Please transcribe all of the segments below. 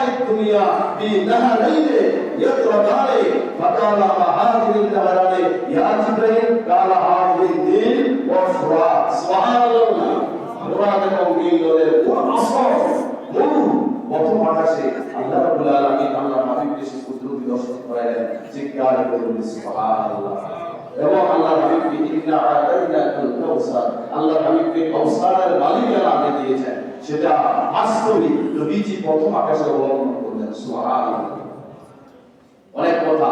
الدنيا في نهرين يطردان فقال ما هذه النهران يا جبريل قال هذه الدين والفرات سبحان الله মুরাদ এবং মিলনের কোন আসর মরু প্রথম আকাশে আল্লাহ রাব্বুল আলামিন আল্লাহ হাবিবকে সে কুদরতি দর্শন করাইলেন চিৎকার করে বলি সুবহানাল্লাহ এবং হাবিবকে ইন্না আতাইনাকাল কাউসার আল্লাহ হাবিবকে কাউসারের মালিকানা সেটা বাস্তবিক নবীজি প্রথম আকাশে অবলম্বন অনেক কথা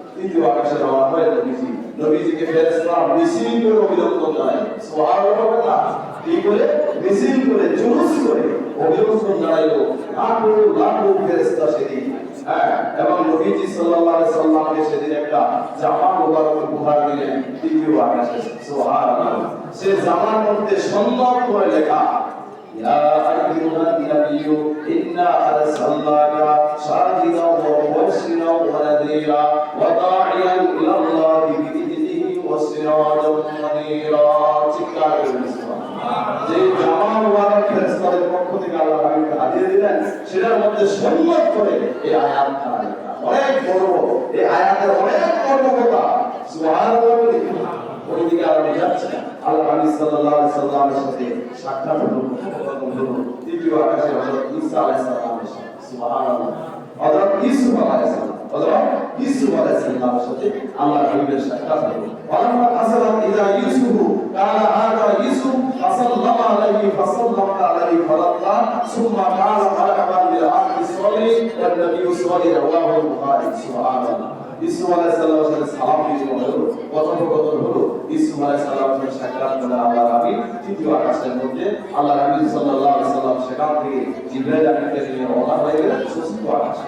দ্বিতীয় আকাশে রওনা হয় নবীজি, নবীজিকে ফেরেশতা মিছিল করে অভিনন্দন জানায় সুবহানাল্লাহ হবে না এই বলে? মিছিল করে, জুলুস করে অভিনন্দন জানাইলো। লাখো লাখো ফেরেশতা সেদিন। হ্যাঁ, এবং নবীজি সাল্লাল্লাহু আলাইহি সাল্লামকে সেদিন একটা জামা মুবারক উপহার দিলেন, দ্বিতীয় আকাশে। সুবহানাল্লাহ। সে জামার মধ্যে সুন্দর করে লেখা, ইয়া আইয়ুহান নাবিয়্যু, ইন্না আরসালনাকা শাহিদাও ওয়া মুবাশশিরাও ওয়া নাযীরা وداعيا إلى الله بإذنه وسراجا منيرا চিৎকার করে যে জামা মুবারক ফেরেশতাদের পক্ষ থেকে আল্লাহ হাবিবকে হাদিয়া দিলেন সেটার মধ্যে সুন্দর করে এই আয়াতটা লেখা অনেক বড় এই আয়াতের অনেক মর্মকতা সুবহানাল্লাহ বলি ওইদিকে আর যাচ্ছে আল্লাহ নবী সাল্লাল্লাহু আলাইহি সাল্লামের সাথে সাক্ষাৎ হলো কথোপকথন হলো তৃতীয় আকাশে হযরত ঈসা আলাইহিস সালামের সাথে সুবহানাল্লাহ হযরত ইউসুফ আলাইহিস সালাম হযরত ইউসুফ আলাইহিস সালামের সাথে আল্লাহ নবীর সাক্ষাৎ হলো ওয়ালামা আসালাত ইলা ইউসুফ, কালা হাদা ইউসুফ, ফাসাল্লামা আলাইহি ফাসাল্লামা আলাইহি ফালাল্লাহ, সুম্মা কালা মারহাবান বিল আবদি সালিহ, ওয়ান নবী সালিহ রাওয়াহু বুখারী, সুবহানাল্লাহ। ইসু আলাইহিস সালামের সাথে সালাম বিনিময় হলো, কথোপকথন হলো ইসু আলাইহিস সালামের সাক্ষাৎ করলেন আল্লাহ নবী তৃতীয় আকাশের মধ্যে আল্লাহ নবী সাল্লাল্লাহু আলাইহি সাল্লাম সেখান থেকে জিবরাইল আমিনকে নিয়ে রওনা হয়ে গেলেন চতুর্থ আকাশে।